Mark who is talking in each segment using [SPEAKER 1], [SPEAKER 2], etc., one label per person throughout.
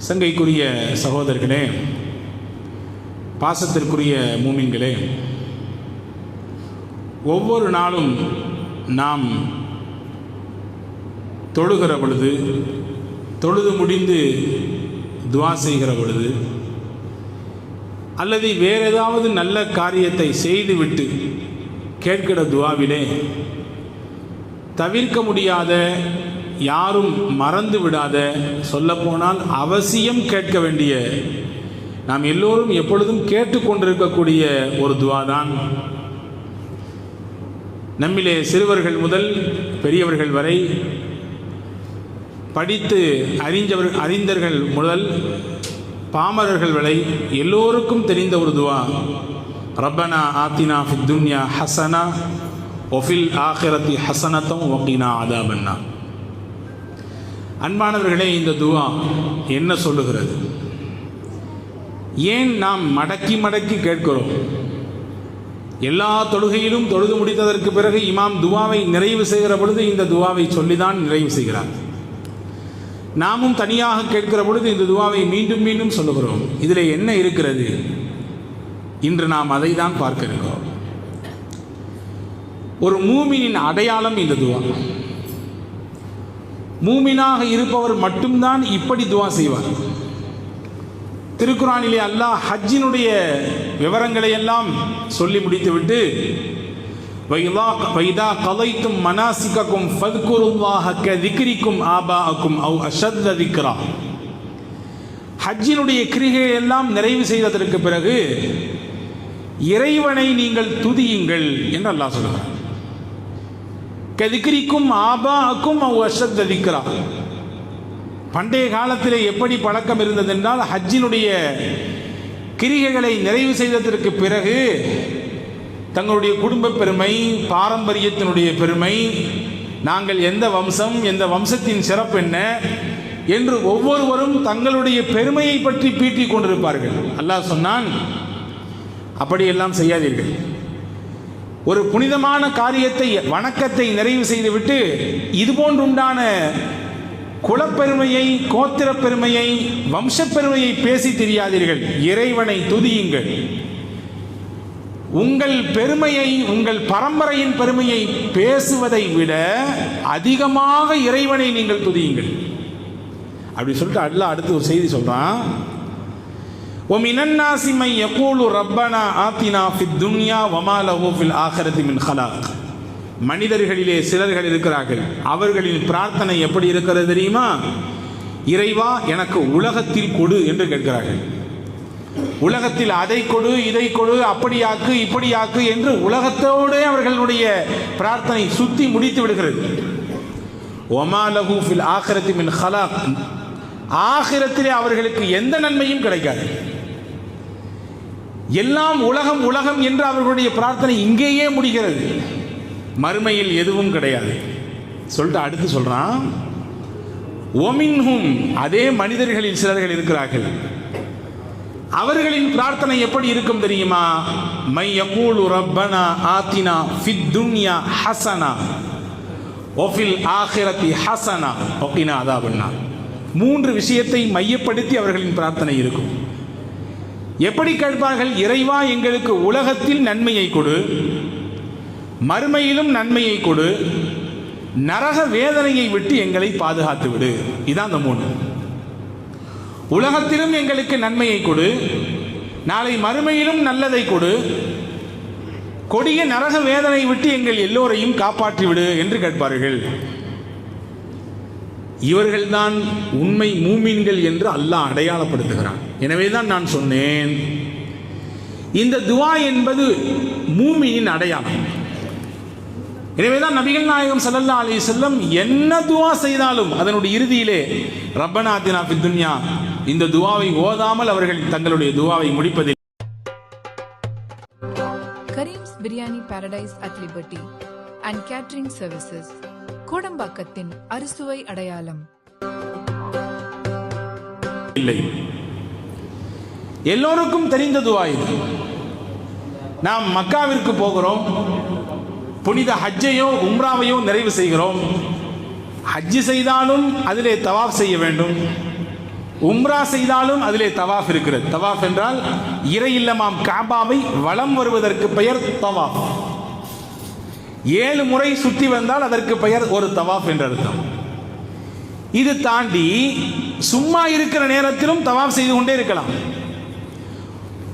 [SPEAKER 1] சங்கைக்குரிய சகோதரர்களே பாசத்திற்குரிய மூமின்களே ஒவ்வொரு நாளும் நாம் தொழுகிற பொழுது தொழுது முடிந்து துவா செய்கிற பொழுது அல்லது வேறு ஏதாவது நல்ல காரியத்தை செய்துவிட்டு கேட்கிற துவாவிலே தவிர்க்க முடியாத யாரும் மறந்து விடாத சொல்லப்போனால் அவசியம் கேட்க வேண்டிய நாம் எல்லோரும் எப்பொழுதும் கேட்டுக்கொண்டிருக்கக்கூடிய ஒரு துவா தான் நம்மிலே சிறுவர்கள் முதல் பெரியவர்கள் வரை படித்து அறிஞ்சவர் அறிந்தர்கள் முதல் பாமரர்கள் வரை எல்லோருக்கும் தெரிந்த ஒரு துவா. ரப்பனா ஆத்தினா ஃபித் துன்யா ஹசனா ஒஃபில் ஆஹிரத்தி ஹசனத்தம் ஒக்கினா அதாபன்னா அன்பானவர்களே இந்த துவா என்ன சொல்லுகிறது? ஏன் நாம் மடக்கி மடக்கி கேட்கிறோம்? எல்லா தொழுகையிலும் தொழுது முடித்ததற்கு பிறகு இமாம் துவாவை நிறைவு செய்கிற பொழுது இந்த துவாவை சொல்லிதான் நிறைவு செய்கிறார். நாமும் தனியாக கேட்கிற பொழுது இந்த துவாவை மீண்டும் மீண்டும் சொல்லுகிறோம். இதில் என்ன இருக்கிறது? இன்று நாம் அதை தான் பார்க்க இருக்கிறோம் ஒரு மூமினின் அடையாளம் இந்த துவா. மூமினாக இருப்பவர் மட்டும்தான் இப்படி துவா செய்வார். திருக்குறானிலே அல்லாஹ் ஹஜ்ஜினுடைய விவரங்களை எல்லாம் சொல்லி முடித்துவிட்டு வைதா வைதா கலைத்தும் மனாசிக்கும் ஃபத்குருல்லாஹ திக்ரிக்கும் ஆபாஅக்கும் அவ் அஷத்த திக்ரா. ஹஜ்ஜினுடைய கிரிகையை எல்லாம் நிறைவு செய்ததற்கு பிறகு இறைவனை நீங்கள் துதியுங்கள் என்று அல்லாஹ் சொல்கிறார் கதிக்கிரிக்கும் ஆபாக்கும் அவ் அஷத்த திக்ரா. பண்டைய காலத்தில் எப்படி பழக்கம் இருந்தது என்றால் ஹஜ்ஜினுடைய கிரிகைகளை நிறைவு செய்ததற்கு பிறகு தங்களுடைய குடும்ப பெருமை பாரம்பரியத்தினுடைய பெருமை நாங்கள் எந்த வம்சம் எந்த வம்சத்தின் சிறப்பு என்ன என்று ஒவ்வொருவரும் தங்களுடைய பெருமையை பற்றி பீட்டிக் கொண்டிருப்பார்கள். அல்லாஹ் சொன்னான் அப்படியெல்லாம் செய்யாதீர்கள். ஒரு புனிதமான காரியத்தை வணக்கத்தை நிறைவு செய்துவிட்டு இது போன்றுண்டான குலப்பெருமையை கோத்திரப் பெருமையை வம்சப்பெருமையை பேசி தெரியாதீர்கள். இறைவனை துதியுங்கள். உங்கள் பெருமையை உங்கள் பரம்பரையின் பெருமையை பேசுவதை விட அதிகமாக இறைவனை நீங்கள் துதியுங்கள். அப்படி சொல்லிட்டு அல்ல அடுத்து ஒரு செய்தி சொல்றான். ومن الناس من يقول ربنا آتنا في الدنيا وما له في الآخرة من خلاق மனிதர்களிலே சிலர்கள் இருக்கிறார்கள் அவர்களின் பிரார்த்தனை எப்படி இருக்கிறது தெரியுமா இறைவா எனக்கு உலகத்தில் கொடு என்று கேட்கிறார்கள் உலகத்தில் அதை கொடு இதை கொடு அப்படியாக்கு இப்படியாக்கு என்று உலகத்தோடு அவர்களுடைய பிரார்த்தனை சுத்தி முடித்து விடுகிறது ஒமா லஹு ஃபில் ஆகிரத்தி மின் ஹலாக் ஆகிரத்திலே அவர்களுக்கு எந்த நன்மையும் கிடைக்காது எல்லாம் உலகம் உலகம் என்று அவர்களுடைய பிரார்த்தனை இங்கேயே முடிகிறது. மறுமையில் எதுவும் கிடையாது. சொல்லிட்டு அடுத்து சொல்றான் ஒமின்ஹும் அதே மனிதர்களில் சிலர்கள் இருக்கிறார்கள். அவர்களின் பிரார்த்தனை எப்படி இருக்கும் தெரியுமா? மையகூலு ரப்பனா ஆத்தினா ஃபித் துன்யா ஹசனா ஒஃபில் ஆஹிரத்தி ஹசனா ஒப்பினா அதாபண்ணா மூன்று விஷயத்தை மையப்படுத்தி அவர்களின் பிரார்த்தனை இருக்கும். எப்படி கேட்பார்கள்? இறைவா எங்களுக்கு உலகத்தில் நன்மையை கொடு. மறுமையிலும் நன்மையை கொடு. நரக வேதனையை விட்டு எங்களை பாதுகாத்து விடு. இதான் அந்த மூணு உலகத்திலும் எங்களுக்கு நன்மையை கொடு. நாளை மறுமையிலும் நல்லதை கொடு. கொடிய நரக வேதனை விட்டு எங்கள் எல்லோரையும் காப்பாற்றி விடு என்று கேட்பார்கள். இவர்கள்தான் உண்மை மூமீன்கள் என்று அல்லாஹ் அடையாளப்படுத்துகிறான். எனவே தான் நான் சொன்னேன். இந்த துவா என்பது மூமியின் அடையாளம். எனவேதான் நபிகள் நாயகம் சல்லல்லா அலி செல்லம் என்ன துவா செய்தாலும் அதனுடைய இறுதியிலே ரப்பநாத்தினா துன்யா இந்த துவாவை ஓதாமல் அவர்கள் தங்களுடைய துவாவை முடிப்பதில்
[SPEAKER 2] Karim's biryani paradise at liberty and catering services கோடம்பாக்கத்தின் அறுசுவை அடையாளம்.
[SPEAKER 1] இல்லை. எல்லோருக்கும் தெரிந்த துவா இது நாம் மக்காவிற்கு போகிறோம். புனித ஹஜ்ஜையோ உம்ராவையோ நிறைவு செய்கிறோம். ஹஜ்ஜு செய்தாலும் அதிலே தவாஃப் செய்ய வேண்டும். உம்ரா செய்தாலும் அதிலே தவாஃப் இருக்கிறது. தவாஃப் என்றால் இறை இல்லமாம் காபாவை வலம் வருவதற்கு பெயர் தவாஃப். ஏழு முறை சுற்றி வந்தால் அதற்கு பெயர் ஒரு தவாஃப் என்று அர்த்தம். இது தாண்டி சும்மா இருக்கிற நேரத்திலும் தவாஃப் செய்து கொண்டே இருக்கலாம்.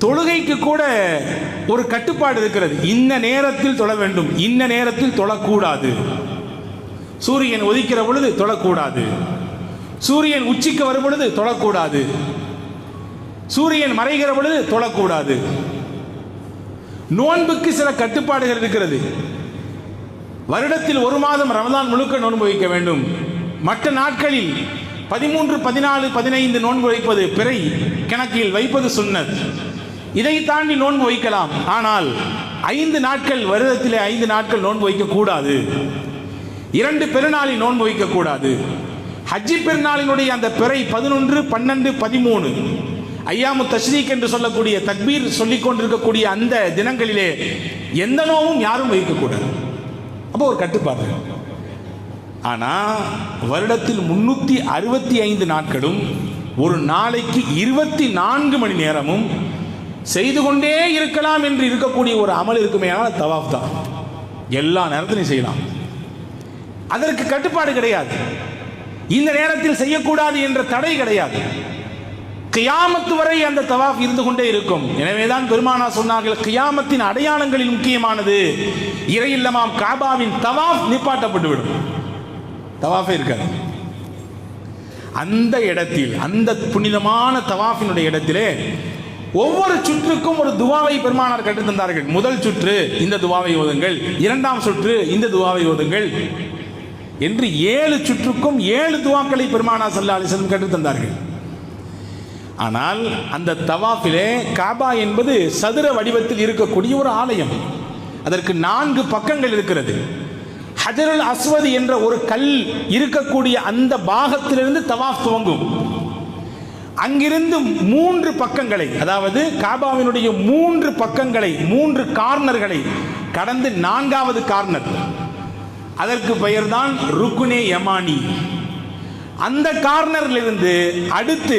[SPEAKER 1] தொழுகைக்கு கூட ஒரு கட்டுப்பாடு இருக்கிறது. இந்த நேரத்தில் தொழ வேண்டும். இந்த நேரத்தில் தொழக்கூடாது. சூரியன் ஒதிக்கிற பொழுது தொழக்கூடாது. சூரியன் உச்சிக்கு வரும் பொழுது தொழக்கூடாது. சூரியன் மறைகிற பொழுது தொழக்கூடாது. நோன்புக்கு சில கட்டுப்பாடுகள் இருக்கிறது. வருடத்தில் ஒரு மாதம் ரமதான் முழுக்க நோன்பு வைக்க வேண்டும். மற்ற நாட்களில் பதிமூன்று பதினாலு பதினைந்து நோன்பு வைப்பது பிறை கணக்கில் வைப்பது சுன்னத். இதை தாண்டி நோன்பு வைக்கலாம். ஆனால் ஐந்து நாட்கள் வருடத்திலே ஐந்து நாட்கள் நோன்பு வைக்கக்கூடாது. இரண்டு பெருநாளில் நோன்பு வைக்கக்கூடாது. ஹஜ்ஜி பெருநாளினுடைய அந்த பிறை பதினொன்று பன்னெண்டு பதிமூணு. ஐயாமு தஷ்ரீக் என்று சொல்லக்கூடிய தக்பீர் சொல்லிக் கொண்டிருக்கக்கூடிய அந்த தினங்களிலே எந்த நோவும் யாரும் வைக்கக்கூடாது. அப்போ ஒரு கட்டுப்பாடு. ஆனால் வருடத்தில் முன்னூற்றி அறுபத்தி ஐந்து நாட்களும் ஒரு நாளைக்கு இருபத்தி நான்கு மணி நேரமும் செய்து கொண்டே இருக்கலாம் என்று இருக்கக்கூடிய ஒரு அமல் இருக்குமே ஆனால் தவாஃப் தான். எல்லா நேரத்திலையும் செய்யலாம். அதற்கு கட்டுப்பாடு கிடையாது. இந்த நேரத்தில் செய்யக்கூடாது என்ற தடை கிடையாது. கியாமத்து வரை அந்த தவாஃப் இருந்து கொண்டே இருக்கும். எனவேதான் பெருமானா சொன்னார்கள் கியாமத்தின் அடையாளங்களில் முக்கியமானது இறையில்லமாம் காபாவின் தவாஃப் நிப்பாட்டப்பட்டுவிடும். தவாஃபே இருக்காது. அந்த இடத்தில் அந்த புனிதமான தவாஃபினுடைய இடத்திலே ஒவ்வொரு சுற்றுக்கும் ஒரு துவாவை பெருமானார் கற்றுத் தந்தார்கள். முதல் சுற்று இந்த துவாவை ஓதுங்கள். இரண்டாம் சுற்று இந்த துவாவை ஓதுங்கள். என்று ஏழு சுற்றுக்கும் ஏழு துவாக்களை பெருமானா சல்லா அலிசன் கற்றுத் தந்தார்கள். ஆனால் அந்த தவாஃபிலே காபா என்பது சதுர வடிவத்தில் இருக்கக்கூடிய ஒரு ஆலயம். அதற்கு நான்கு பக்கங்கள் இருக்கிறது. ஹஜருல் அஸ்வதி என்ற ஒரு கல் இருக்கக்கூடிய அந்த பாகத்திலிருந்து தவாஃப் துவங்கும். அங்கிருந்து மூன்று பக்கங்களை அதாவது காபாவினுடைய மூன்று பக்கங்களை மூன்று கார்னர்களை கடந்து நான்காவது கார்னர். அதற்கு பெயர்தான் ருக்குனே யமானி. அந்த கார்னர்லிருந்து அடுத்து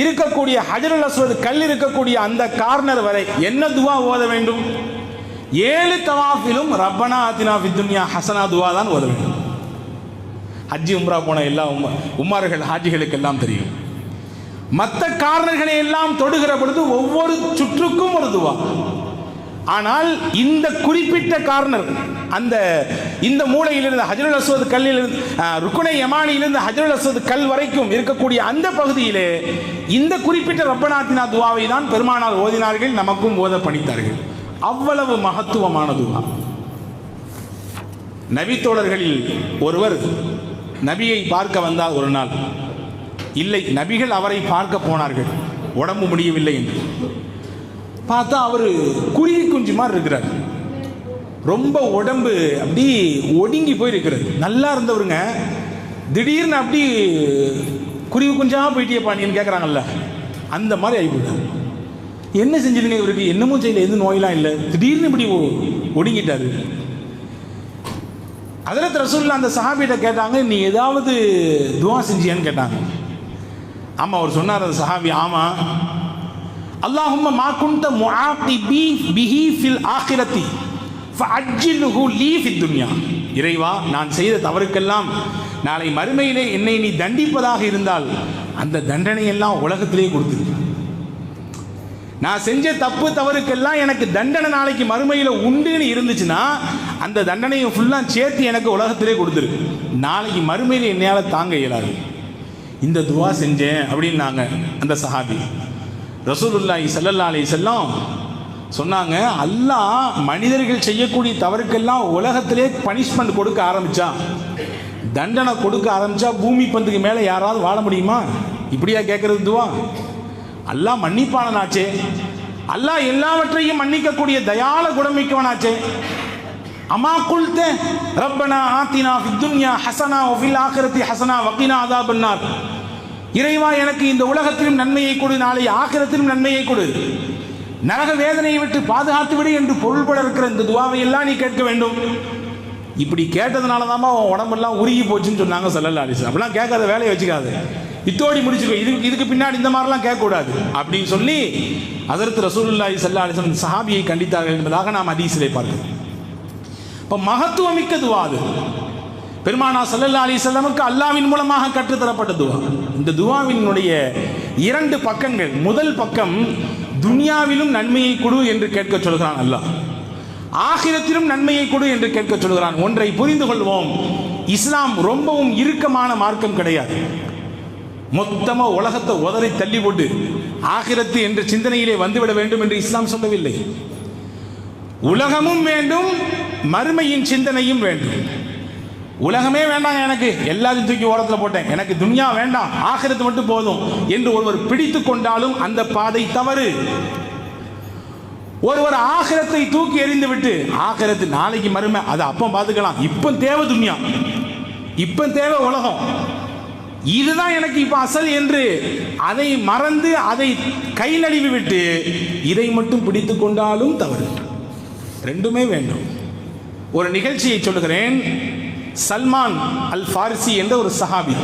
[SPEAKER 1] இருக்கக்கூடிய ஹஜரல் அஸ்வது கல் இருக்கக்கூடிய அந்த கார்னர் வரை என்ன துவா ஓத வேண்டும்? ஏழு தவாஃபிலும் ரப்பனா ஆத்தினா வித்துன்யா ஹசனா துவா தான் ஓத வேண்டும். ஹஜ்ஜி உம்ரா போன எல்லா உம் உமார்கள் ஹாஜிகளுக்கு எல்லாம் தெரியும். மற்ற காரணர்களை எல்லாம் தொடுகிற பொழுது ஒவ்வொரு சுற்றுக்கும் ஒரு துவா. ஆனால் இந்த குறிப்பிட்ட கார்னர் அந்த இந்த மூலையிலிருந்து ஹஜருல் அஸ்வத் கல்லிலிருந்து ருக்குனை யமானியிலிருந்து ஹஜருல் அஸ்வத் கல் வரைக்கும் இருக்கக்கூடிய அந்த பகுதியிலே இந்த குறிப்பிட்ட ரப்பநாத்தினா துவாவை தான் பெருமானார் ஓதினார்கள் நமக்கும் ஓத பணித்தார்கள். அவ்வளவு மகத்துவமான துவா. நபித்தோழர்களில் ஒருவர் நபியை பார்க்க வந்தார் ஒரு நாள் இல்லை நபிகள் அவரை பார்க்க போனார்கள் உடம்பு முடியவில்லை என்று. பார்த்தா அவர் குருவி குஞ்சு மாதிரி இருக்கிறார். ரொம்ப உடம்பு அப்படி ஒடுங்கி போயிருக்கிறது. நல்லா இருந்தவருங்க. திடீர்னு அப்படி குருவி குஞ்சாக போயிட்டேப்பா நீன்னு கேட்குறாங்கல்ல அந்த மாதிரி ஆகிப்போட்டார் என்ன செஞ்சிருங்க இவருக்கு? என்னமும் செய்யல எந்த நோயெல்லாம் இல்லை. திடீர்னு இப்படி ஒடுங்கிட்டாரு. அதில் ரசூல்லா அந்த சஹாபிகிட்ட கேட்டாங்க நீ ஏதாவது துவா செஞ்சியான்னு? கேட்டாங்க. ஆமாம் அவர் சொன்னார் அந்த சஹாபி ஆமாம் அல்லாஹும் மா குந்த முஆகிபி பிஹி ஃபில் ஆகிரத்தி ஃபஅஜ்ஜிலுஹு லீ ஃபித் துன்யா. இறைவா நான் செய்த தவறுக்கெல்லாம் நாளை மறுமையிலே என்னை நீ தண்டிப்பதாக இருந்தால் அந்த தண்டனையெல்லாம் உலகத்திலே கொடுத்துரு. நான் செஞ்ச தப்பு தவறுக்கெல்லாம் எனக்கு தண்டனை நாளைக்கு மறுமையில் உண்டுன்னு இருந்துச்சுன்னா அந்த தண்டனையை ஃபுல்லாக சேர்த்து எனக்கு உலகத்திலே கொடுத்துருக்கு நாளைக்கு மறுமையில் என்னையால் தாங்க இயலாது. இந்த துவா செஞ்சேன் அப்படின்னாங்க அந்த சஹாபி. ரசூலுல்லாஹி ஸல்லல்லாஹு அலி செல்லம் சொன்னாங்க அல்லாஹ் மனிதர்கள் செய்யக்கூடிய தவறுக்கெல்லாம் உலகத்திலே பனிஷ்மெண்ட் கொடுக்க ஆரம்பித்தான் தண்டனை கொடுக்க ஆரம்பிச்சா பூமி பந்துக்கு மேலே யாராவது வாழ முடியுமா? இப்படியா கேட்குறது துவா. அல்லாஹ் மன்னிப்பானனாச்சே அல்லாஹ் எல்லாவற்றையும் மன்னிக்கக்கூடிய தயால குணமிக்கவனாச்சே. அம்மா குல்தே ரப்பனா ஆத்தினா ஃபித் துன்யா ஹசனா ஒஃபில் ஆகிரத்தி ஹசனா வக்கீனா அதாபன்னார் இறைவா எனக்கு இந்த உலகத்திலும் நன்மையை கொடு நாளை ஆக்கிரத்திலும் நன்மையை கொடு. நரக வேதனையை விட்டு பாதுகாத்து விடு என்று பொருள்பட இருக்கிற இந்த துவாவை எல்லாம் நீ கேட்க வேண்டும். இப்படி கேட்டதுனால தான்மா உன் உடம்பெல்லாம் உருகி போச்சுன்னு சொன்னாங்க சல்லல்லா அலிஸ் அப்படிலாம் கேட்காத வேலையை வச்சுக்காது. இத்தோடி முடிச்சுக்கோ. இது இதுக்கு பின்னாடி இந்த மாதிரிலாம் கேட்கக்கூடாது. அப்படின்னு சொல்லி அதற்கு ரசூலுல்லாஹி சல்லா அலிசன் சஹாபியை கண்டித்தார்கள் என்பதாக நாம் ஹதீஸிலே பார்க்கிறோம். இப்போ மகத்துவமிக்க துவா அது. பெருமானா சல்லல்லா அலி வஸல்லமுக்கு அல்லாஹ்வின் மூலமாக கற்றுத்தரப்பட்ட துவா. இந்த துவாவினுடைய இரண்டு பக்கங்கள் முதல் பக்கம் துனியாவிலும் நன்மையை கொடு என்று கேட்க சொல்கிறான் அல்லாஹ். ஆகிரத்திலும் நன்மையை கொடு என்று கேட்க சொல்கிறான். ஒன்றை புரிந்து கொள்வோம். இஸ்லாம் ரொம்பவும் இறுக்கமான மார்க்கம் கிடையாது. மொத்தமாக உலகத்தை உதறி தள்ளி போட்டு ஆகிரத்து என்ற சிந்தனையிலே வந்துவிட வேண்டும் என்று இஸ்லாம் சொல்லவில்லை. உலகமும் வேண்டும் மறுமையின் சிந்தனையும் வேண்டும். உலகமே வேண்டாம் எனக்கு. எல்லாத்தையும் தூக்கி ஓரத்தில் போட்டேன். எனக்கு துன்யா வேண்டாம். ஆகிறது மட்டும் போதும் என்று ஒருவர் பிடித்து கொண்டாலும் அந்த பாதை தவறு. ஒருவர் ஆகிரத்தை தூக்கி எறிந்து விட்டு ஆகிரத்து நாளைக்கு மறுமை. அதை அப்போ பார்த்துக்கலாம். இப்போ தேவை துன்யா. இப்போ தேவை உலகம். இதுதான் எனக்கு இப்போ அசல் என்று அதை மறந்து அதை கை நழுவி விட்டு இதை மட்டும் பிடித்து கொண்டாலும் தவறு. ரெண்டுமே வேண்டும். ஒரு நிகழ்ச்சியை சொல்லுகிறேன். சல்மான் அல் ஃபாரிசி என்ற ஒரு சஹாபி.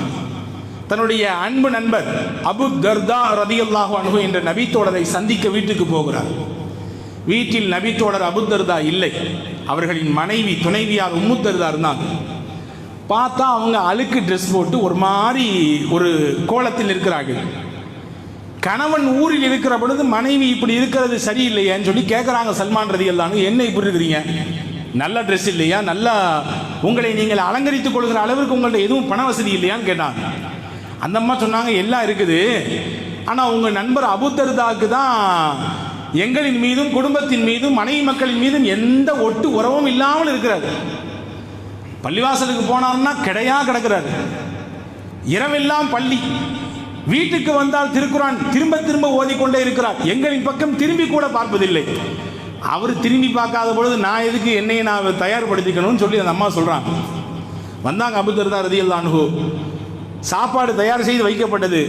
[SPEAKER 1] தன்னுடைய அன்பு நண்பர் அபு தர்தா ரதியுல்லாஹு அனுகு என்ற நபித்தோழரை சந்திக்க வீட்டுக்கு போகிறார். வீட்டில் நபித்தோழர் அபு தர்தா இல்லை. அவர்களின் மனைவி துணைவியார் உம்மு தர்தா இருந்தாங்க. பார்த்தா அவங்க அழுக்கு ட்ரெஸ் போட்டு ஒரு மாதிரி ஒரு கோலத்தில் இருக்கிறார்கள். கணவன் ஊரில் இருக்கிற பொழுது மனைவி இப்படி இருக்கிறது சரியில்லையேன்னு சொல்லி கேட்குறாங்க சல்மான் ரதி என்ன இப்படி இருக்கிறீங்க? நல்ல ட்ரெஸ் இல்லையா? நல்லா உங்களை நீங்கள் அலங்கரித்துக் கொள்கிற அளவிற்கு உங்கள்ட்ட எதுவும் பண வசதி இல்லையான்னு கேட்டாங்க அந்த அம்மா சொன்னாங்க எல்லாம் இருக்குது. ஆனால் உங்கள் நண்பர் அபுத்தர்தாக்கு தான் எங்களின் மீதும் குடும்பத்தின் மீதும் மனைவி மக்களின் மீதும் எந்த ஒட்டு உறவும் இல்லாமல் இருக்கிறார். பள்ளிவாசலுக்கு போனார்னா கிடையா கிடக்கிறாரு. இரவெல்லாம் பள்ளி. வீட்டுக்கு வந்தால் திருக்குறான் திரும்ப திரும்ப ஓதிக்கொண்டே இருக்கிறார். எங்களின் பக்கம் திரும்பி கூட பார்ப்பதில்லை. அவர் திரும்பி பார்க்காத பொழுது நான் எதுக்கு என்னையை நான் தயார்படுத்திக்கணும்னு சொல்லி அந்த அம்மா சொல்கிறான் வந்தாங்க அபுதர்தா ரதியல் அனுகு சாப்பாடு தயார் செய்து வைக்கப்பட்டது.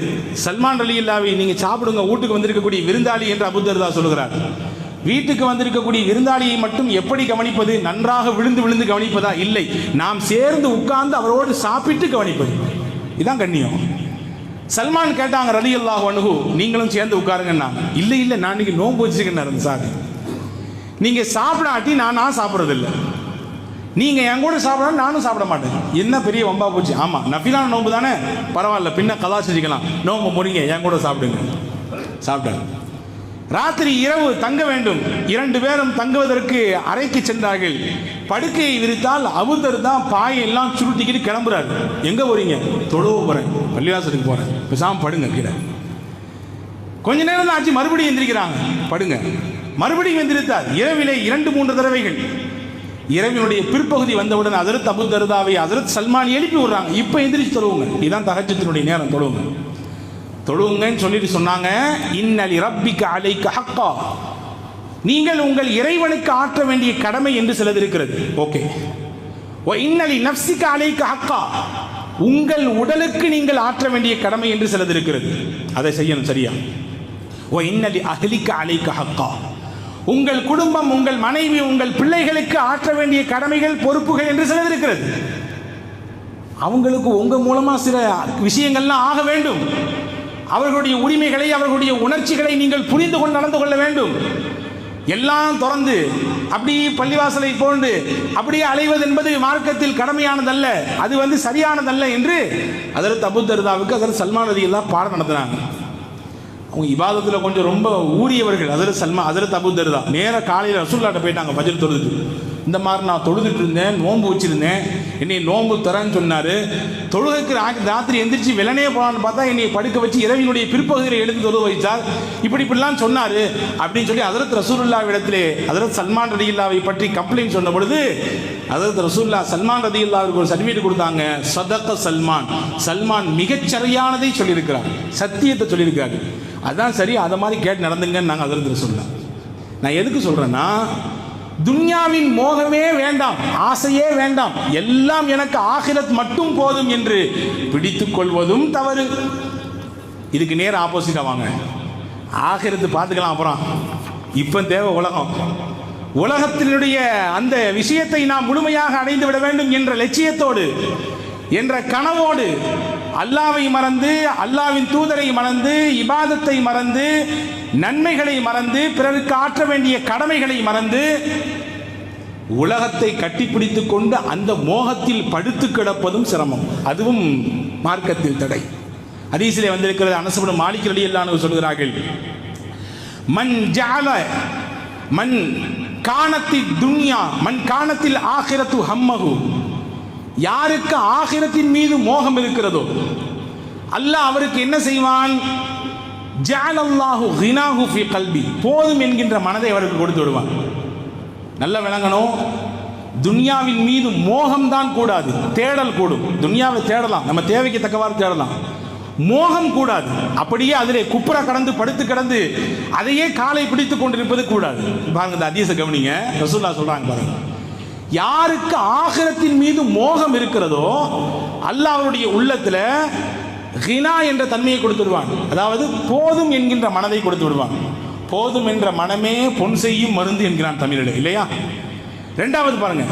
[SPEAKER 1] சல்மான் அலி இல்லாவை நீங்கள் சாப்பிடுங்க வீட்டுக்கு வந்திருக்கக்கூடிய விருந்தாளி என்று அபுதர்தா சொல்கிறார் வீட்டுக்கு வந்திருக்கக்கூடிய விருந்தாளியை மட்டும் எப்படி கவனிப்பது? நன்றாக விழுந்து விழுந்து கவனிப்பதா? இல்லை. நாம் சேர்ந்து உட்கார்ந்து அவரோடு சாப்பிட்டு கவனிப்பது. இதான் கண்ணியம். சல்மான் கேட்டாங்க ரலி அல்லாஹ் அணுகு நீங்களும் சேர்ந்து உட்காருங்கண்ணா இல்லை இல்லை நான் இன்னைக்கு நோன்பு வச்சுருக்கேன் சார் நீங்கள் சாப்பிடாட்டி நான் நான் சாப்பிட்றதில்ல. நீங்கள் என் கூட சாப்பிட நானும் சாப்பிட மாட்டேன். என்ன பெரிய வம்பா போச்சு. ஆமாம் நஃபிலான நோம்பு தானே? பரவாயில்ல பின்ன கலா செஞ்சுக்கலாம் நோன்பு முடிங்க என் கூட சாப்பிடுங்க. சாப்பிட்டாங்க ராத்திரி இரவு தங்க வேண்டும். இரண்டு பேரும் தங்குவதற்கு அறைக்கு சென்றார்கள். படுக்கையை விரித்தால் அவுந்தர் தான் பாயெல்லாம் சுருட்டிக்கிட்டு கிளம்புறாரு. எங்கே போறீங்க? தொழுவ போகிறேன் பள்ளிவாசலுக்கு போகிறேன் பேசாமல் படுங்க கீழே. கொஞ்ச நேரம் தான் ஆச்சு. மறுபடியும் எந்திரிக்கிறாங்க. படுங்க. மறுபடியும் எந்திரித்தார் இரவிலே இரண்டு மூன்று தடவைகள். இரவினுடைய பிற்பகுதி வந்தவுடன் அதரத் அபு தருதாவை அதரத் சல்மான் எழுப்பி விடுறாங்க. இப்போ எந்திரிச்சு தொழுவுங்க. இதுதான் தகச்சத்தினுடைய நேரம் தொழுவுங்க. தொழுவுங்கன்னு சொல்லிட்டு சொன்னாங்க இன்னலி ரப்பிக்க அலைக்க ஹக்கா. நீங்கள் உங்கள் இறைவனுக்கு ஆற்ற வேண்டிய கடமை என்று சிலது இருக்கிறது ஓகே. ஓ இன்னலி நப்சிக்க அலைக்க ஹக்கா. உங்கள் உடலுக்கு நீங்கள் ஆற்ற வேண்டிய கடமை என்று சிலது இருக்கிறது அதை செய்யணும் சரியா? ஓ இன்னலி அகலிக்க அலைக்க ஹக்கா. உங்கள் குடும்பம் உங்கள் மனைவி உங்கள் பிள்ளைகளுக்கு ஆற்ற வேண்டிய கடமைகள் பொறுப்புகள் என்று சிலது இருக்கிறது அவங்களுக்கு உங்கள் மூலமாக சில விஷயங்கள்லாம் ஆக வேண்டும். அவர்களுடைய உரிமைகளை அவர்களுடைய உணர்ச்சிகளை நீங்கள் புரிந்து கொண்டு நடந்து கொள்ள வேண்டும். எல்லாம் திறந்து அப்படி பள்ளிவாசலை போன்று அப்படியே அலைவது என்பது மார்க்கத்தில் கடமையானதல்ல. அது வந்து சரியானதல்ல என்று அதற்கு அபுத்தர்தாவுக்கு அதற்கு சல்மான் அதிகெல்லாம் பாடம் நடத்தினாங்க. அவங்க இபாதத்தில் கொஞ்சம் ரொம்ப ஊறியவர்கள் அதில் சல்மா அதில் தபு தருதா நேராக காலையில் ரசூல்லாட்ட போயிட்டாங்க பஜர் தொழுது இந்த மாதிரி நான் தொழுதுட்டு இருந்தேன் நோன்பு வச்சிருந்தேன். என்னை நோன்பு தரேன்னு சொன்னார். தொழுகைக்கு ராத்திரி எந்திரிச்சு வெள்ளனே போகலான்னு பார்த்தா என்னை படுக்க வச்சு இரவினுடைய பிற்பகுதியில் எழுந்து தொழுக வைத்தார். இப்படி இப்படிலாம் சொன்னார். அப்படின்னு சொல்லி அதரத் ரசூலுல்லா இடத்திலே அதரத் சல்மான் ரதியுல்லாவை பற்றி கம்ப்ளைண்ட் சொன்ன பொழுது அதரத் ரசூல்லா சல்மான் ரதியுல்லாவுக்கு ஒரு சர்டிஃபிகேட் கொடுத்தாங்க. சதக்க சல்மான். சல்மான் மிகச்சரியானதை சொல்லியிருக்கிறார். சத்தியத்தை சொல்லியிருக்காரு அதான் சரி அதை மாதிரி கேட்டு நடந்துங்கன்னு நாங்கள் அதரத் ரசூல்லா நான் எதுக்கு சொல்கிறேன்னா துன்யாவின் மோகமே வேண்டாம் ஆசையே வேண்டாம். எல்லாம் எனக்கு ஆகிரத் மட்டும் போதும் என்று பிடித்துக் கொள்வதும் தவறு. இதுக்கு நேர் ஆப்போசிட்டா வாங்க. ஆகிரத்து பார்த்துக்கலாம் அப்புறம். இப்போ தேவை உலகம். உலகத்தினுடைய அந்த விஷயத்தை நாம் முழுமையாக அடைந்து விட வேண்டும் என்ற லட்சியத்தோடு என்ற கனவோடு அல்லாவை மறந்து அல்லாவின் தூதரை மறந்து இபாதத்தை மறந்து நன்மைகளை மறந்து பிறருக்கு ஆற்ற வேண்டிய கடமைகளை மறந்து உலகத்தை கட்டிப்பிடித்து கொண்டு அந்த மோகத்தில் படுத்து கிடப்பதும் சிரமம். அதுவும் மார்க்கத்தில் தடை. அதீசிலே வந்திருக்கிறது அனசுபடும் மாளிகை அலி அல்லான்னு சொல்கிறார்கள் மன் ஜால மன் காணத்தில் துன்யா மண் காணத்தில் ஆகிரத்து ஹம்மகு யாருக்கு ஆகிரத்தின் மீது மோகம் இருக்கிறதோ? அல்லாஹ் அவருக்கு என்ன செய்வான்? ஜாலல்லாஹு ஹினாஹு ஃபி கல்வி போதும் என்கின்ற மனதை அவருக்கு கொடுத்து விடுவான். நல்லா விளங்கணும். துன்யாவின் மீது மோகம்தான் கூடாது. தேடல் கூடும். துன்யாவை தேடலாம். நம்ம தேவைக்கு தக்கவாறு தேடலாம். மோகம் கூடாது. அப்படியே அதிலே குப்புற கடந்து படுத்து கிடந்து அதையே காலை பிடித்து கொண்டிருப்பது கூடாது. பாருங்க இந்த அதிச கவனிங்க. ரசூல்லா சொல்றாங்க பாருங்க. யாருக்கு ஆகிரத்தின் மீது மோகம் இருக்கிறதோ அல்லாஹ் அவருடைய உள்ளத்தில் ஹினா என்ற தன்மையை கொடுத்து விடுவான். அதாவது போதும் என்கின்ற மனதை கொடுத்து விடுவான். போதும் என்ற மனமே பொன் செய்யும் மருந்து என்கிறான் தமிழில் இல்லையா? ரெண்டாவது பாருங்க.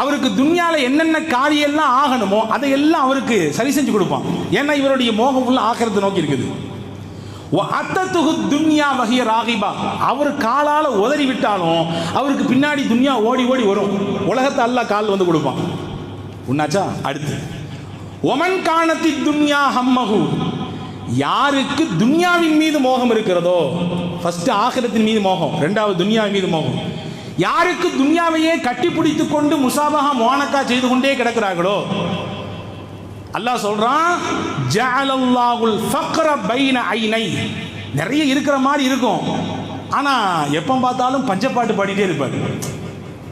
[SPEAKER 1] அவருக்கு துன்யால என்னென்ன காரியம் எல்லாம் ஆகணுமோ அதையெல்லாம் அவருக்கு சரி செஞ்சு கொடுப்பான். ஏன்னா இவருடைய மோகம் உள்ள ஆக்கிரத்தை நோக்கி இருக்குது. துன்யா வகைய ராகிபா. அவர் காலால் உதறி விட்டாலும் அவருக்கு பின்னாடி துன்யா ஓடி ஓடி வரும். உலகத்தை அல்ல கால் வந்து கொடுப்பான். உன்னாச்சா? அடுத்து. ஒமன் காணத்தி துன்யா ஹம்மகு யாருக்கு துன்யாவின் மீது மோகம் இருக்கிறதோ ஃபர்ஸ்ட் ஆகிரத்தின் மீது மோகம் ரெண்டாவது துன்யாவின் மீது மோகம். யாருக்கு துன்யாவையே கட்டிப்பிடித்துக் கொண்டு முசாபகா மோனக்கா செய்து கொண்டே கிடக்கிறார்களோ அல்லாஹ் சொல்றான் ஜஅலல்லாஹுல் ஃபக்ர பைன ஐனை. நிறைய இருக்கிற மாதிரி இருக்கும். ஆனால் எப்போ பார்த்தாலும் பஞ்சப்பாட்டு பாடிட்டே இருப்பார்.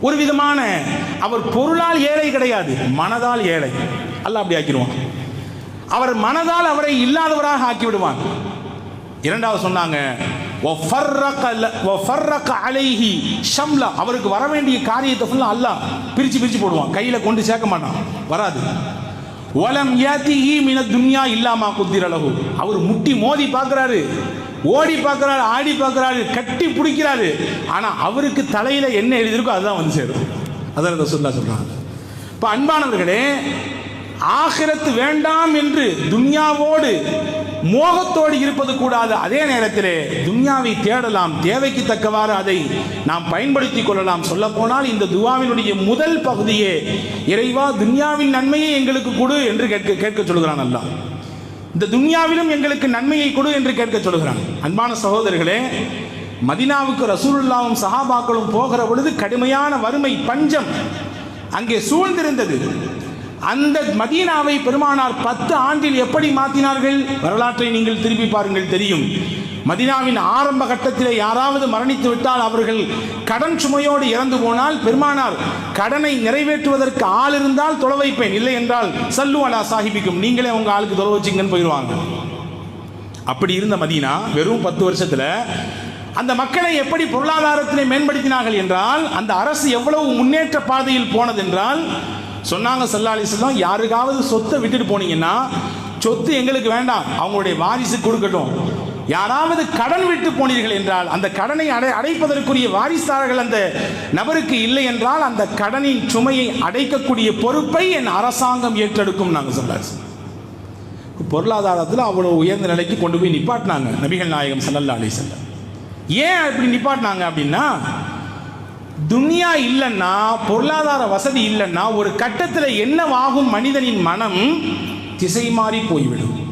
[SPEAKER 1] ஒரு விதமான அவர் பொருளால் ஏழை கிடையாது மனதால் ஏழை. அல்லாஹ் அப்படி ஆக்கிடுவான். அவர் மனதால் அவரை இல்லாதவராக ஆக்கி விடுவான் இரண்டாவது சொன்னாங்க அவருக்கு வர வேண்டிய காரியத்தை ஃபுல்லாக அல்லாஹ் பிரிச்சு பிரித்து போடுவான். கையில் கொண்டு சேர்க்க மாட்டான். வராது. ஒலம் யாத்திஹி மின துன்யா இல்லாமா குத்திரளவு அவர் முட்டி மோதி பார்க்குறாரு. ஓடி பார்க்குறாரு ஆடி பார்க்குறாரு கட்டி பிடிக்கிறாரு. ஆனால் அவருக்கு தலையில் என்ன எழுதியிருக்கோ அதுதான் வந்து சேரும். அதான் ரசூல்லா சொல்கிறாங்க இப்போ அன்பானவர்களே ஆகிரத்து வேண்டாம் என்று துன்யாவோடு மோகத்தோடு இருப்பது கூடாது. அதே நேரத்திலே துன்யாவை தேடலாம். தேவைக்கு தக்கவாறு அதை நாம் பயன்படுத்திக் கொள்ளலாம். சொல்ல போனால் இந்த துவாவினுடைய முதல் பகுதியே இறைவா துன்யாவின் நன்மையை எங்களுக்கு கொடு என்று கேட்க கேட்க சொல்கிறான் அல்லா இந்த துன்யாவிலும் எங்களுக்கு நன்மையை கொடு என்று கேட்க சொல்கிறான். அன்பான சகோதரர்களே மதினாவுக்கு ரசூலுல்லாவும் சஹாபாக்களும் போகிற பொழுது கடுமையான வறுமை பஞ்சம் அங்கே சூழ்ந்திருந்தது. அந்த மதீனாவை பெருமானார் பத்து ஆண்டில் எப்படி மாற்றினார்கள் வரலாற்றை நீங்கள் திருப்பி பாருங்கள் தெரியும். மதீனாவின் ஆரம்ப கட்டத்தில் யாராவது மரணித்து விட்டால் அவர்கள் கடன் சுமையோடு இறந்து போனால் பெருமானார் கடனை நிறைவேற்றுவதற்கு ஆள் இருந்தால் தொலை வைப்பேன். இல்லை என்றால் சல்லு அலா சாஹிபிக்கும். நீங்களே உங்க ஆளுக்கு தொலை வச்சிங்கன்னு போயிடுவாங்க. அப்படி இருந்த மதீனா வெறும் பத்து வருஷத்தில் அந்த மக்களை எப்படி பொருளாதாரத்தினை மேம்படுத்தினார்கள் என்றால் அந்த அரசு எவ்வளவு முன்னேற்ற பாதையில் போனதென்றால் சொன்னாங்க சல்லா அலிஸ்லாம் யாருக்காவது சொத்தை விட்டுட்டு போனீங்கன்னா சொத்து எங்களுக்கு வேண்டாம் அவங்களுடைய வாரிசு கொடுக்கட்டும். யாராவது கடன் விட்டு போனீர்கள் என்றால் அந்த கடனை அடை அடைப்பதற்குரிய வாரிசார்கள் அந்த நபருக்கு இல்லை என்றால் அந்த கடனின் சுமையை அடைக்கக்கூடிய பொறுப்பை என் அரசாங்கம் ஏற்றெடுக்கும் நாங்கள் சொல்லாச்சு பொருளாதாரத்தில் அவ்வளோ உயர்ந்த நிலைக்கு கொண்டு போய் நிப்பாட்டினாங்க நபிகள் நாயகம் சல்லல்லா அலி செல்லம் ஏன் அப்படி நிப்பாட்டினாங்க அப்படின்னா துனியா இல்லைன்னா பொருளாதார வசதி இல்லைன்னா ஒரு கட்டத்தில் என்னவாகும் மனிதனின் மனம்? திசை மாறி போய்விடும்.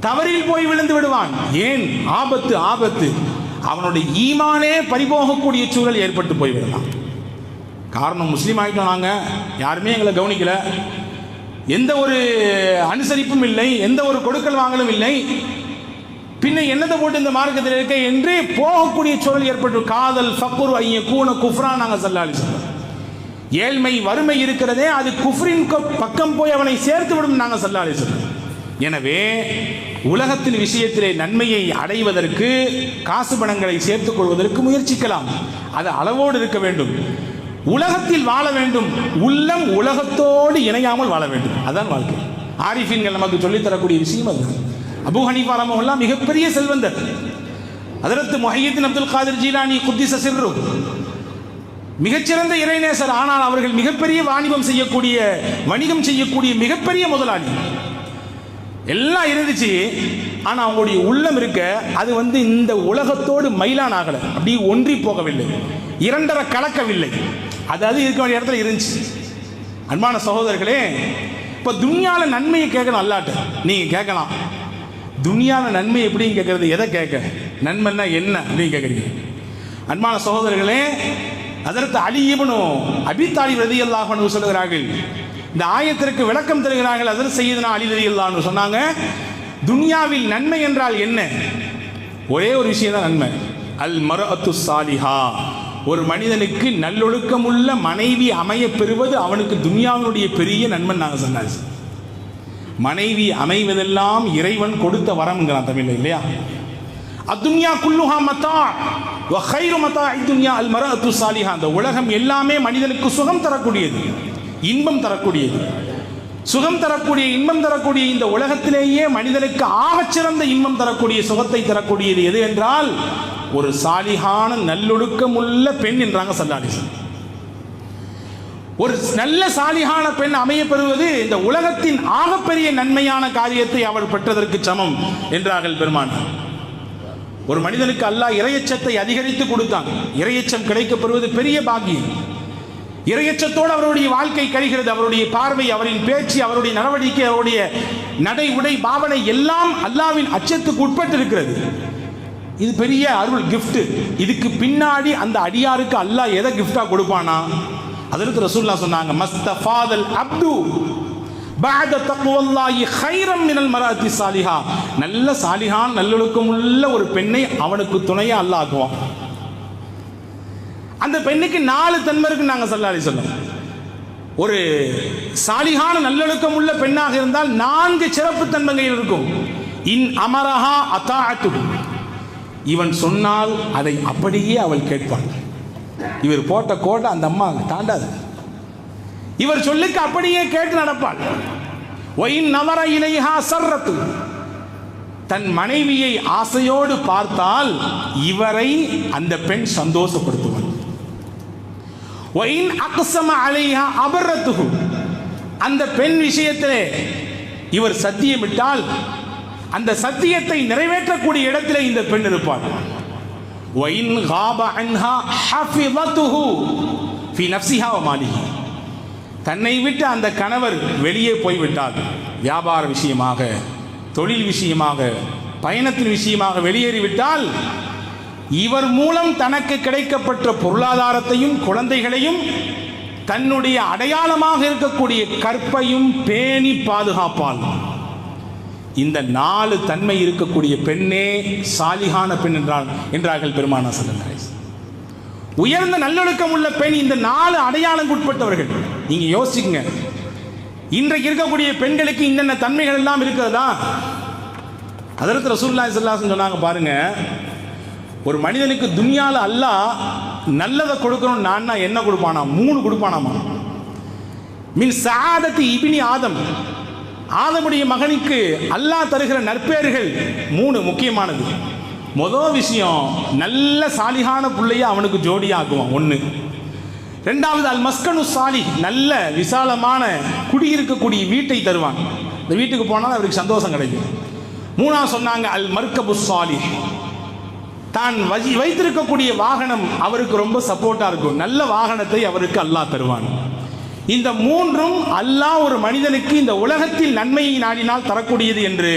[SPEAKER 1] தவறில் போய் விழுந்து விடுவான். ஏன்? ஆபத்து ஆபத்து. அவனுடைய ஈமானே பறிபோகக்கூடிய சூழல் ஏற்பட்டு போய்விடலாம். காரணம் முஸ்லீம் ஆகிட்டோம் நாங்கள் யாருமே எங்களை கவனிக்கல. எந்த ஒரு அனுசரிப்பும் இல்லை. எந்த ஒரு கொடுக்கல் வாங்கலும் இல்லை. பின்ன என்னத்தை போட்டு இந்த மார்க்கத்தில் இருக்க என்று போகக்கூடிய சூழல் ஏற்பட்டு காதல் ஃபக்குர் ஐய கூன குஃப்ரா நாங்கள் சல்லாலி சொல்றோம் ஏழ்மை வறுமை இருக்கிறதே அது குஃப்ரின் பக்கம் போய் அவனை சேர்த்து விடும் நாங்கள் சல்லாலி சொல்றோம் எனவே உலகத்தின் விஷயத்திலே நன்மையை அடைவதற்கு காசு பணங்களை சேர்த்துக் கொள்வதற்கு முயற்சிக்கலாம். அது அளவோடு இருக்க வேண்டும். உலகத்தில் வாழ வேண்டும். உள்ளம் உலகத்தோடு இணையாமல் வாழ வேண்டும். அதான் வாழ்க்கை. ஆரிஃபின்கள் நமக்கு சொல்லித் தரக்கூடிய விஷயம் அதுதான் அபு ஹனீஃபா ரமஹுல்லா மிகப்பெரிய செல்வந்தர். அதற்கு முஹையத்தின் அப்துல் காதிர் ஜீலானி குத்தி சசிர்ரு மிகச்சிறந்த இறைநேசர். ஆனால் அவர்கள் மிகப்பெரிய வாணிபம் செய்யக்கூடிய வணிகம் செய்யக்கூடிய மிகப்பெரிய முதலாளி. எல்லாம் இருந்துச்சு. ஆனால் அவங்களுடைய உள்ளம் இருக்க அது வந்து இந்த உலகத்தோடு மயிலான் ஆகலை. அப்படி ஒன்றி போகவில்லை. இரண்டரை கலக்கவில்லை. அது அது இருக்க வேண்டிய இடத்துல இருந்துச்சு. அன்பான சகோதரர்களே இப்போ துன்யாவில் நன்மையை கேட்கணும் அல்லாட்ட. நீங்கள் கேட்கலாம். துனியான நன்மை எப்படின்னு கேட்கறது? எதை கேட்க? நன்மைன்னா என்ன அப்படின்னு கேட்குறீங்க. அன்பான சகோதரர்களே அதற்கு அழியவனும் அபித்தாலி ரதி அல்லாஹனு சொல்லுகிறார்கள் இந்த ஆயத்திற்கு விளக்கம் தருகிறார்கள் அதற்கு செய்யுதுனா அலி ரதி சொன்னாங்க துன்யாவில் நன்மை என்றால் என்ன? ஒரே ஒரு விஷயம் தான் நன்மை. அல் மரத்து சாலிஹா. ஒரு மனிதனுக்கு நல்லொழுக்கமுள்ள மனைவி அமைய பெறுவது அவனுக்கு துன்யாவினுடைய பெரிய நன்மை நாங்கள் சொன்னாச்சு. மனைவி அமைவதெல்லாம் இறைவன் கொடுத்த வரம்ங்கிறான் தமிழ்ல இல்லையா? அத்துன்யா குல்லுஹா மத்தா வஹைரு மத்தா ஐதுன்யா அல் மரஅத்து சாலிஹா. அந்த உலகம் எல்லாமே மனிதனுக்கு சுகம் தரக்கூடியது இன்பம் தரக்கூடியது. சுகம் தரக்கூடிய இன்பம் தரக்கூடிய இந்த உலகத்திலேயே மனிதனுக்கு ஆகச்சிறந்த இன்பம் தரக்கூடிய சுகத்தை தரக்கூடியது எது என்றால் ஒரு சாலிகான நல்லொழுக்கமுள்ள பெண் என்றாங்க சல்லாலிசன் ஒரு நல்ல சாலிகான பெண் அமைய பெறுவது இந்த உலகத்தின் ஆகப்பெரிய நன்மையான காரியத்தை அவள் பெற்றதற்கு சமம் என்றார்கள் பெருமான். ஒரு மனிதனுக்கு அல்லாஹ் இரையச்சத்தை அதிகரித்து கொடுத்தான். இரையச்சம் கிடைக்கப்படுவது பெரிய பாக்கியம். இரையச்சத்தோடு அவருடைய வாழ்க்கை கழிகிறது அவருடைய பார்வை அவரின் பேச்சு அவருடைய நடவடிக்கை அவருடைய நடை உடை பாவனை எல்லாம் அல்லாவின் அச்சத்துக்கு உட்பட்டு இருக்கிறது இது பெரிய அருள் கிஃப்ட் இதுக்கு பின்னாடி அந்த அடியாருக்கு அல்லாஹ் எதை gift-ஆ கொடுப்பானா? அதற்கு ரசூல்லா சொன்னாங்க மஸ்தஃபாதல் அப்து பாத தக்குவல்லாயி ஹைரம் மினல் மராத்தி சாலிஹா நல்ல சாலிஹான் நல்லொழுக்கம் உள்ள ஒரு பெண்ணை அவனுக்கு துணையா அல்லாக்குவான் அந்த பெண்ணுக்கு நாலு தன்மை இருக்கு நாங்க சல்லாலி சொல்லும் ஒரு சாலிகான நல்லொழுக்கம் உள்ள பெண்ணாக இருந்தால் நான்கு சிறப்பு தன்மைகள் இருக்கும். இன் அமரஹா அத்தாத்து இவன் சொன்னால் அதை அப்படியே அவள் கேட்பாள். இவர் போட்ட கோட்டை அந்த அம்மா தாண்டாது. இவர் சொல்லுக்கு அப்படியே கேட்டு நடப்பாள். ஒயின் நவர இலைஹா சர்ரத்து. தன் மனைவியை ஆசையோடு பார்த்தால் இவரை அந்த பெண் சந்தோஷப்படுத்துவாள். ஒயின் அக்சம அலைஹா அபர்ரத்து அந்த பெண் விஷயத்திலே இவர் சத்தியமிட்டால் அந்த சத்தியத்தை நிறைவேற்றக்கூடிய இடத்திலே இந்த பெண் இருப்பார் ஒயின் காப அன்ஹா ஹஃபிதத்துஹு ஃபி நஃப்ஸிஹா வ தன்னை விட்டு அந்த கணவர் வெளியே போய்விட்டால் வியாபார விஷயமாக தொழில் விஷயமாக பயணத்தின் விஷயமாக வெளியேறிவிட்டால் இவர் மூலம் தனக்கு கிடைக்கப்பட்ட பொருளாதாரத்தையும் குழந்தைகளையும் தன்னுடைய அடையாளமாக இருக்கக்கூடிய கற்பையும் பேணி பாதுகாப்பாள் இந்த நாலு தன்மை இருக்கக்கூடிய பெண்ணே சாலிகான பெண் என்றால் என்றார்கள் பெருமானா சல்லல்லாஹு உயர்ந்த நல்லொழுக்கம் உள்ள பெண் இந்த நாலு அடையாளம் உட்பட்டவர்கள். நீங்க யோசிக்குங்க இன்றைக்கு இருக்கக்கூடிய பெண்களுக்கு இன்னென்ன தன்மைகள் எல்லாம் இருக்கிறதா? அதற்கு ரசூல்லா சொல்லாசன் சொன்னாங்க பாருங்க. ஒரு மனிதனுக்கு துன்யால அல்லாஹ் நல்லதை கொடுக்கணும் நான்னா என்ன கொடுப்பானா? மூணு கொடுப்பானாமா? மீன் சாதத்து இபினி ஆதம். ஆதமுடைய மகனுக்கு அல்லாஹ் தருகிற நற்பேறுகள் மூணு முக்கியமானது. மொதல் விஷயம் நல்ல சாலிகான பிள்ளைய அவனுக்கு ஜோடியாக்குவான் ஒன்று ரெண்டாவது அல் மஸ்கனு சாலி நல்ல விசாலமான குடியிருக்கக்கூடிய வீட்டை தருவான். இந்த வீட்டுக்கு போனால் அவருக்கு சந்தோஷம் கிடைக்கும். மூணாவது சொன்னாங்க அல் மர்கபு சாலி. தான் வை வைத்திருக்கக்கூடிய வாகனம் அவருக்கு ரொம்ப சப்போர்ட்டாக இருக்கும். நல்ல வாகனத்தை அவருக்கு அல்லாஹ் தருவான். இந்த மூன்றும் அல்லாஹ் ஒரு மனிதனுக்கு இந்த உலகத்தில் நன்மையை நாடினால் தரக்கூடியது என்று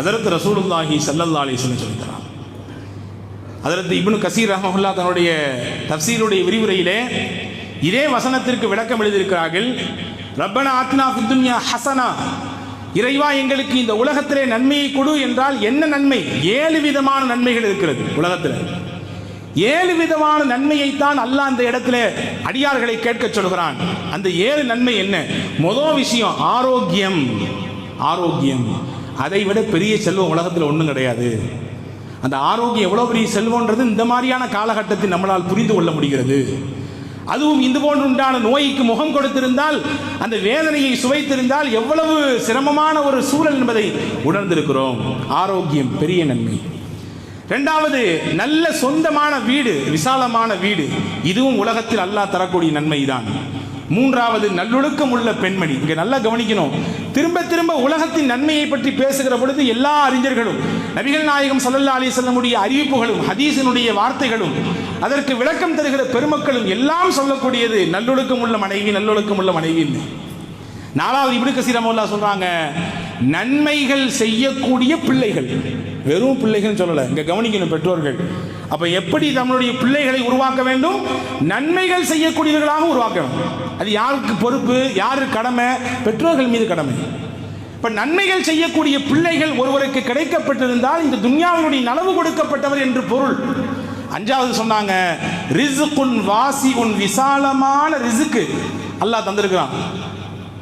[SPEAKER 1] அதற்கு ரசூலுல்லாஹி சல்லல்லா அலைஹி சொல்லி சொல்கிறார் அதரத்து இப்னு கசீர் ரஹமஹுல்லா தன்னுடைய தப்சீருடைய விரிவுரையிலே இதே வசனத்திற்கு விளக்கம் எழுதியிருக்கிறார்கள் ரப்பனா ஆத்னா ஃபித்துன்யா ஹசனா இறைவா எங்களுக்கு இந்த உலகத்திலே நன்மையை கொடு என்றால் என்ன நன்மை? ஏழு விதமான நன்மைகள் இருக்கிறது உலகத்தில். ஏழு விதமான நன்மையைத்தான் அல்லாஹ் அந்த இடத்துல அடியார்களை கேட்க சொல்கிறான். அந்த ஏழு நன்மை என்ன? முதல் விஷயம் ஆரோக்கியம். ஆரோக்கியம். அதை விட பெரிய செல்வம் உலகத்தில் ஒன்றும் கிடையாது. அந்த ஆரோக்கியம் எவ்வளோ பெரிய செல்வம்ன்றது இந்த மாதிரியான காலகட்டத்தில் நம்மளால் புரிந்து கொள்ள முடிகிறது. அதுவும் இது போன்று உண்டான நோய்க்கு முகம் கொடுத்திருந்தால் அந்த வேதனையை சுவைத்திருந்தால் எவ்வளவு சிரமமான ஒரு சூழல் என்பதை உணர்ந்திருக்கிறோம். ஆரோக்கியம் பெரிய நன்மை. ரெண்டாவது நல்ல சொந்தமான வீடு விசாலமான வீடு. இதுவும் உலகத்தில் அல்லாஹ் தரக்கூடிய நன்மை தான் மூன்றாவது நல்லொழுக்கம் உள்ள பெண்மணி. இங்கே நல்லா கவனிக்கணும். திரும்ப திரும்ப உலகத்தின் நன்மையை பற்றி பேசுகிற பொழுது எல்லா அறிஞர்களும் நபிகள் நாயகம் சல்லல்லா அலி செல்லமுடைய அறிவிப்புகளும் ஹதீசனுடைய வார்த்தைகளும் அதற்கு விளக்கம் தருகிற பெருமக்களும் எல்லாம் சொல்லக்கூடியது நல்லொழுக்கம் உள்ள மனைவி நல்லொழுக்கம் உள்ள மனைவி நாலாவது இப்படி கசீரமோல்லா சொல்றாங்க நன்மைகள் செய்யக்கூடிய பிள்ளைகள். வெறும் பிள்ளைகள் சொல்லல. இங்க கவனிக்கணும் பெற்றோர்கள். அப்ப எப்படி நம்மளுடைய பிள்ளைகளை உருவாக்க வேண்டும்? நன்மைகள் செய்யக்கூடியவர்களாக உருவாக்க வேண்டும் அது யாருக்கு பொறுப்பு? யாரு கடமை? பெற்றோர்கள் மீது கடமை. இப்ப நன்மைகள் செய்யக்கூடிய பிள்ளைகள் ஒருவருக்கு கிடைக்கப்பட்டிருந்தால் இந்த துன்யாவினுடைய நலவு கொடுக்கப்பட்டவர் என்று பொருள். அஞ்சாவது சொன்னாங்க ரிசுக்குன் வாசி உன் விசாலமான ரிசுக்கு. அல்லாஹ் தந்திருக்கிறான்.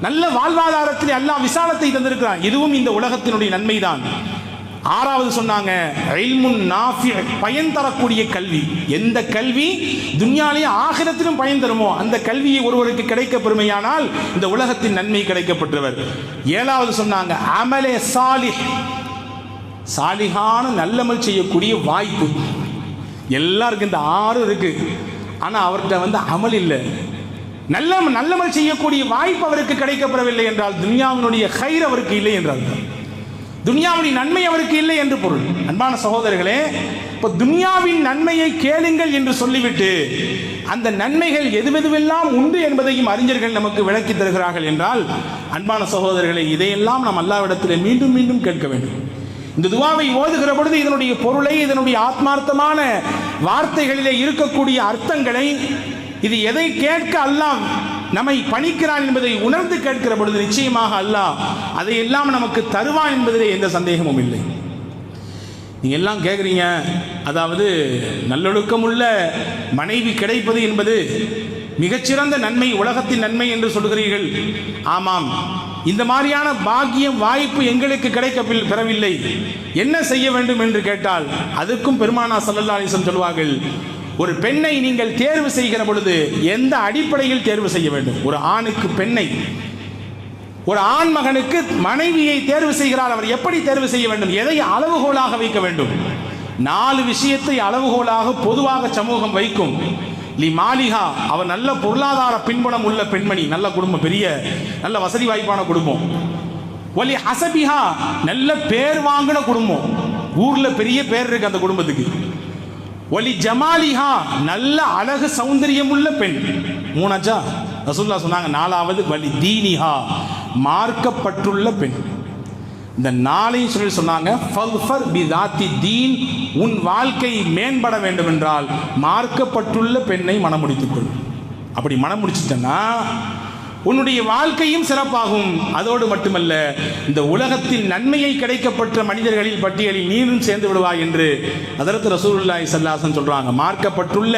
[SPEAKER 1] நல்ல வாழ்வாதாரத்தில் அல்லாஹ் விசாலத்தை தந்திருக்கிறான். இதுவும் இந்த உலகத்தினுடைய நன்மைதான். ஆறாவது சொன்னாங்க பயன் தரக்கூடிய கல்வி. எந்த கல்வி? துன்யாலையும் ஆகிரத்திலும் பயன் தருமோ? அந்த கல்வியை ஒருவருக்கு கிடைக்க பெருமையானால் இந்த உலகத்தின் நன்மை கிடைக்கப்பட்டவர் ஏழாவது சொன்னாங்க அமலே சாலி சாலிகான நல்லமல் செய்யக்கூடிய வாய்ப்பு. எல்லாருக்கும் இந்த ஆறு இருக்கு. ஆனால் அவர்கிட்ட வந்து அமல் இல்லை. நல்ல நல்லமல் செய்யக்கூடிய வாய்ப்பு அவருக்கு கிடைக்கப்படவில்லை என்றால் துன்யாவினுடைய கயிறு அவருக்கு இல்லை என்றால் துன்யாவுடைய நன்மை அவருக்கு இல்லை என்று பொருள். அன்பான சகோதரர்களே இப்போ துன்யாவின் நன்மையை கேளுங்கள் என்று சொல்லிவிட்டு அந்த நன்மைகள் எதுவெதுவெல்லாம் உண்டு என்பதையும் அறிஞர்கள் நமக்கு விளக்கி தருகிறார்கள் என்றால் அன்பான சகோதரர்களை இதையெல்லாம் நாம் அல்லாவிடத்தில் மீண்டும் மீண்டும் கேட்க வேண்டும். இந்த துவாவை ஓதுகிற பொழுது இதனுடைய பொருளை இதனுடைய ஆத்மார்த்தமான வார்த்தைகளிலே இருக்கக்கூடிய அர்த்தங்களை இது எதை கேட்க அல்லாஹ் நம்மை பணிக்கிறான் என்பதை உணர்ந்து கேட்கிற பொழுது நிச்சயமாக அல்லாஹ் அதையெல்லாம் நமக்கு தருவான் என்பதிலே எந்த சந்தேகமும் இல்லை. நீங்க எல்லாம் கேட்குறீங்க அதாவது நல்லொழுக்கம் உள்ள மனைவி கிடைப்பது என்பது மிகச்சிறந்த நன்மை உலகத்தின் நன்மை என்று சொல்கிறீர்கள் ஆமாம் இந்த மாதிரியான பாக்கியம் வாய்ப்பு எங்களுக்கு கிடைக்க பெறவில்லை. என்ன செய்ய வேண்டும் என்று கேட்டால் அதுக்கும் பெருமானா சல்லல்லா அலிசன் சொல்வார்கள் ஒரு பெண்ணை நீங்கள் தேர்வு செய்கிற பொழுது எந்த அடிப்படையில் தேர்வு செய்ய வேண்டும்? ஒரு ஆணுக்கு பெண்ணை. ஒரு ஆண் மகனுக்கு மனைவியை தேர்வு செய்கிறார் அவர் எப்படி தேர்வு செய்ய வேண்டும்? எதை அளவுகோலாக வைக்க வேண்டும்? நாலு விஷயத்தை அளவுகோலாக பொதுவாக சமூகம் வைக்கும். லி மாலிகா அவர் நல்ல பொருளாதார பின்புலம் உள்ள பெண்மணி நல்ல குடும்பம் பெரிய நல்ல வசதி வாய்ப்பான குடும்பம். ஒலி ஹசபிஹா நல்ல பேர் வாங்கின குடும்பம். ஊர்ல பெரிய பேர் இருக்கு அந்த குடும்பத்துக்கு. ஒலி ஜமாலிஹா நல்ல அழகு சௌந்தரியம் உள்ள பெண். மூணாச்சா? ரசூல்லா சொன்னாங்க நாலாவது வலி தீனிஹா மார்க்கப்பட்டுள்ள பெண். இந்த நாளையும் சொல்லி சொன்னாங்க ஃபல்ஃபர் பி தாத்தி தீன் உன் வாழ்க்கை மேம்பட வேண்டும் என்றால் மார்க்கப்பட்டுள்ள பெண்ணை மணமுடித்துக் கொள் அப்படி மனம் உன்னுடைய வாழ்க்கையும் சிறப்பாகும். அதோடு மட்டுமல்ல இந்த உலகத்தில் நன்மையை கிடைக்கப்பட்ட மனிதர்களில் பட்டியலில் நீரும் சேர்ந்து விடுவாய் என்று அதற்கு ரசூலுல்லாஹி சல்லாசன் சொல்றாங்க. மார்க்கப்பட்டுள்ள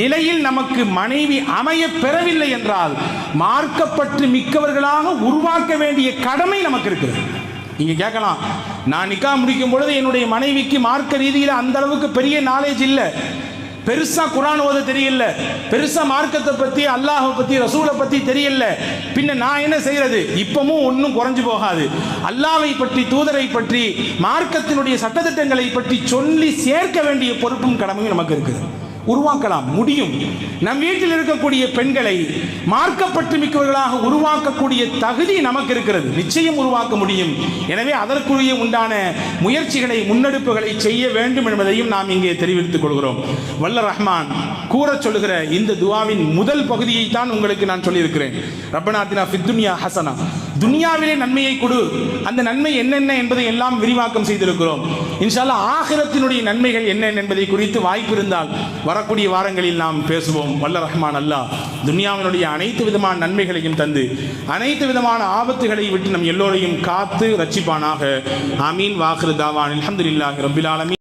[SPEAKER 1] நிலையில் நமக்கு மனைவி அமைய பெறவில்லை என்றால் மார்க்கப்பட்டு மிக்கவர்களாக உருவாக்க வேண்டிய கடமை நமக்கு இருக்கிறது. நீங்க கேட்கலாம் நான் நிக்கா முடிக்கும் பொழுது என்னுடைய மனைவிக்கு மார்க்க ரீதியில் அந்த அளவுக்கு பெரிய நாலேஜ் இல்லை. பெருசா குரான் ஓத தெரியல. பெருசா மார்க்கத்தை பத்தி அல்லாஹை பத்தி ரசூலை பத்தி தெரியல. பின்ன நான் என்ன செய்யறது இப்பவும் ஒன்றும் குறைஞ்சு போகாது. அல்லாவை பற்றி தூதரை பற்றி மார்க்கத்தினுடைய சட்டத்திட்டங்களை பற்றி சொல்லி சேர்க்க வேண்டிய பொறுப்பும் கடமையும் நமக்கு இருக்குது. உருவாக்கலாம் முடியும். நம் வீட்டில் இருக்கக்கூடிய பெண்களை மார்க்கப்பட்டு மிக்கவர்களாக உருவாக்கக்கூடிய தகுதி நமக்கு இருக்கிறது நிச்சயம் உருவாக்க முடியும். எனவே அதற்குரிய உண்டான முயற்சிகளை முன்னெடுப்புகளை செய்ய வேண்டும் என்பதையும் நாம் இங்கே தெரிவித்துக் கொள்கிறோம். வல்ல ரஹ்மான். கூறச் சொல்லுகிற இந்த துவாவின் முதல் பகுதியை தான் உங்களுக்கு நான் சொல்லியிருக்கிறேன். ரப்பநாத்தினா ஃபித்துன்யா ஹசனா. துனியாவிலே நன்மையை கொடு. அந்த நன்மை என்னென்ன என்பதை எல்லாம் விரிவாக்கம் செய்திருக்கிறோம். இன்ஷால்லா ஆகிரத்தினுடைய நன்மைகள் என்னென்ன என்பதை குறித்து வாய்ப்பு இருந்தால் வரக்கூடிய வாரங்களில் நாம் பேசுவோம். வல்ல ரஹ்மான் அல்லாஹ் துனியாவினுடைய அனைத்து விதமான நன்மைகளையும் தந்து அனைத்து விதமான ஆபத்துகளை விட்டு நம் எல்லோரையும் காத்து ரட்சிப்பானாக. அமீன் வாக்குரு தாவான். அல்ஹம்துலில்லாஹி ரப்பில்